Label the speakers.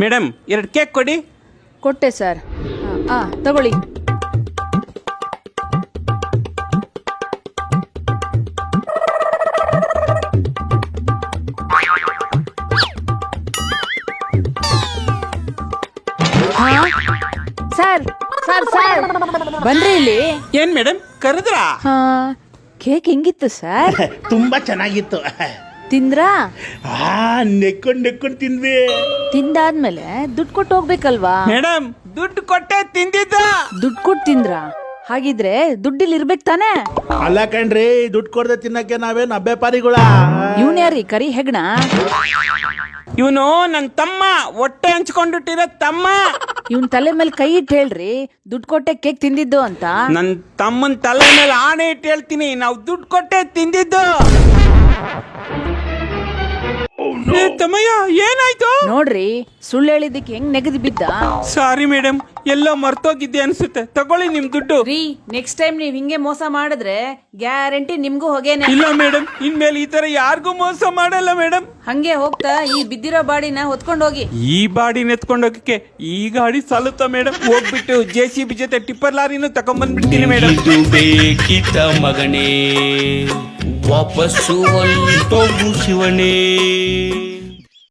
Speaker 1: Madam ಎರಡು cake ಕೊಡಿ.
Speaker 2: ಕೊಟ್ಟೆ ಸರ್. ಹಾಂ ತಗೊಳ್ಳಿ. ಹಾ? Sir sir sir. ಬನ್ರಿ ಇಲ್ಲಿ.
Speaker 1: ಏನ್ ಮೇಡಮ್ ಕರೆದ್ರಾ?
Speaker 2: ಹಾ ಕೇಕ್ ಹೆಂಗಿತ್ತು ಸರ್?
Speaker 3: ತುಂಬಾ ಚೆನ್ನಾಗಿತ್ತು.
Speaker 2: ತಿಂದ್ರಾ?
Speaker 3: ಆ ನೆಕ್ಕೊಂಡ್ ನೆಕ್ಕೊಂಡ್ ತಿಂದ್ವಿ.
Speaker 2: ತಿಂದಾದ್ಮೇಲೆ ದುಡ್ಡು ಕೊಟ್ಟು ಹೋಗ್ಬೇಕಲ್ವಾ?
Speaker 1: ಮೇಡಮ್ ದುಡ್ಡು ಕೊಟ್ಟೆ ತಿಂದಿದ್ದ.
Speaker 2: ದುಡ್ಡು ಕೊಟ್ಟು ತಿಂದ್ರಾ? ಹಾಗಿದ್ರೆ ದುಡ್ಡಿಲ್ ಇರ್ಬೇಕು ತಾನೇ?
Speaker 3: ಅಲ್ಲ ಕಣ್ರಿ ದುಡ್ಡು ಕೊಡದೆ ತಿನ್ನಕ್ಕೆ ನಾವೇನ್ ಅಬ್ಬೆಪಾರಿಗಳ
Speaker 2: ಇವನ್ ಯಾರಿ ಕರಿ ಹೆಗ್ಣ?
Speaker 1: ಇವನು ನನ್ನ ತಮ್ಮ ಹೊಟ್ಟೆ ಹಂಚ್ಕೊಂಡಿಟ್ಟಿರೋ ತಮ್ಮ.
Speaker 2: ಇವನ್ ತಲೆ ಮೇಲೆ ಕೈ ಇಟ್ಟು ಹೇಳ್ರಿ ದುಡ್ಡು ಕೊಟ್ಟೆ ಕೇಕ್ ತಿಂದಿದ್ದು ಅಂತ.
Speaker 1: ನನ್ನ ತಮ್ಮನ ತಲೆ ಮೇಲೆ ಆಣೆ ಇಟ್ಟು ಹೇಳ್ತೀನಿ ನಾವು ದುಡ್ಡು ಕೊಟ್ಟೆ ತಿಂದಿದ್ದು. ಏ, ತಮ್ಮಯ್ಯ ಏನಾಯ್ತು?
Speaker 2: ನೋಡ್ರಿ ಸುಳ್ಳು ಹೇಳಿದ್ದಕ್ಕೆ ಹೆಂಗ್ ನೆಗದು ಬಿದ್ದ?
Speaker 1: ಸಾರಿ ಮೇಡಮ್ ಎಲ್ಲ ಮರ್ತೋಗಿದ್ದೆ ಅನ್ಸುತ್ತೆ. ತಗೊಳ್ಳಿ ನಿಮ್ ದುಡ್ಡು.
Speaker 2: ರೀ ನೆಕ್ಸ್ಟ್ ಟೈಮ್ ನೀವ್ ಹಿಂಗೆ ಮೋಸ ಮಾಡಿದ್ರೆ ಗ್ಯಾರಂಟಿ ನಿಮ್ಗೂ ಹೊಗೆನೆ.
Speaker 1: ಇಲ್ಲ ಮೇಡಮ್ ಇನ್ಮೇಲೆ ಈ ತರ ಯಾರಿಗೂ ಮೋಸ ಮಾಡಲ್ಲ ಮೇಡಮ್
Speaker 2: ಹಂಗೆ ಹೋಗ್ತಾ ಈ ಬಿದ್ದಿರೋ ಬಾಡಿನ ಹೊತ್ಕೊಂಡ್ ಹೋಗಿ.
Speaker 1: ಈ ಬಾಡಿ ನೆತ್ಕೊಂಡೋಗಕ್ಕೆ ಈ ಗಾಡಿ ಸಾಲುತ್ತಾ ಮೇಡಮ್ ಹೋಗ್ಬಿಟ್ಟು ಜೆ ಸಿ ಬಿ ಜೊತೆ ಟಿಪ್ಪರ್ ಲಾರಿನೂ ತಗೊಂಡ್ಬಂದ್ಬಿಡ್ತೀನಿ ಮೇಡಮ್
Speaker 4: ಇದು ಬೇಕಿತ ಮಗನೇ. वापस म्हणतो शिवणे.